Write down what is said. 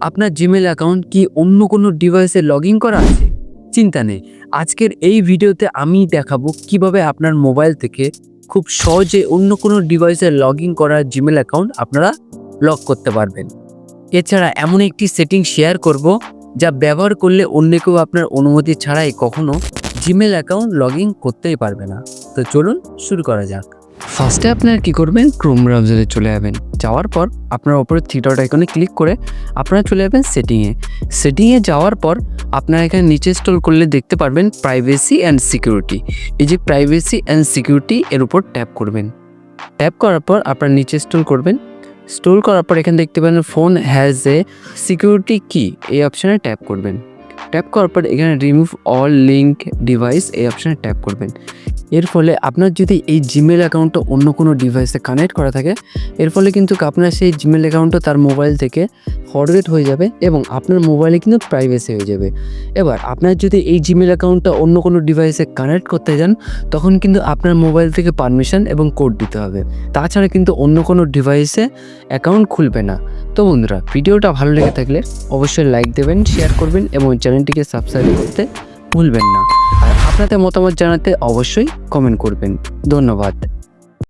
আপনার Gmail account কি অন্য কোনো ডিভাইসে লগ করা আছে? চিন্তা নেই। আজকের এই ভিডিওতে আমি দেখাবো কীভাবে আপনার মোবাইল থেকে খুব সহজে অন্য কোনো ডিভাইসে লগ ইন করা জিমেল অ্যাকাউন্ট আপনারা লক করতে পারবেন। এছাড়া এমন একটি সেটিং শেয়ার করব যা ব্যবহার করলে অন্য কেউ আপনার অনুমতি ছাড়াই কখনো জিমেল অ্যাকাউন্ট লগ করতেই পারবে না। তো চলুন শুরু করা যাক। ফার্স্টে আপনারা কি করবেন? ক্রোম ব্রাউজারে চলে যাবেন। যাওয়ার পর আপনার ওপরে ডট আইকনে ক্লিক করে আপনারা চলে যাবেন সেটিংয়ে সেটিংয়ে যাওয়ার পর আপনারা এখানে নিচে স্টল করলে দেখতে পারবেন প্রাইভেসি অ্যান্ড সিকিউরিটি এই যে প্রাইভেসি অ্যান্ড সিকিউরিটি এর উপর ট্যাপ করবেন। ট্যাপ করার পর আপনার নিচে স্টল করবেন। স্টোর করার পর এখানে দেখতে পাবেন ফোন হ্যাজ এ সিকিউরিটি কি এই অপশানে ট্যাপ করবেন। ট্যাপ করার পর এখানে রিমুভ অল লিঙ্ক ডিভাইস এই অপশানে ট্যাপ করবেন। এর ফলে আপনার যদি এই জিমেল অ্যাকাউন্টটা অন্য কোনো ডিভাইসে কানেক্ট করা থাকে, এর ফলে কিন্তু আপনার সেই জিমেল অ্যাকাউন্টটা তার মোবাইল থেকে ফরওয়ার্ড হয়ে যাবে এবং আপনার মোবাইলে কিন্তু প্রাইভেসি হয়ে যাবে। এবার, আপনার যদি এই জিমেল অ্যাকাউন্টটা অন্য কোনো ডিভাইসে কানেক্ট করতে যান, তখন কিন্তু আপনার মোবাইল থেকে পারমিশন এবং কোড দিতে হবে। তাছাড়া কিন্তু অন্য কোনো ডিভাইসে অ্যাকাউন্ট খুলবে না। তো বন্ধুরা, ভিডিওটা ভালো লেগে থাকলে অবশ্যই লাইক দেবেন শেয়ার করবেন এবং চ্যানেলটিকে সাবস্ক্রাইব করতে ভুলবেন না। আপনাদের মতামত জানাতে অবশ্যই কমেন্ট করবেন। ধন্যবাদ।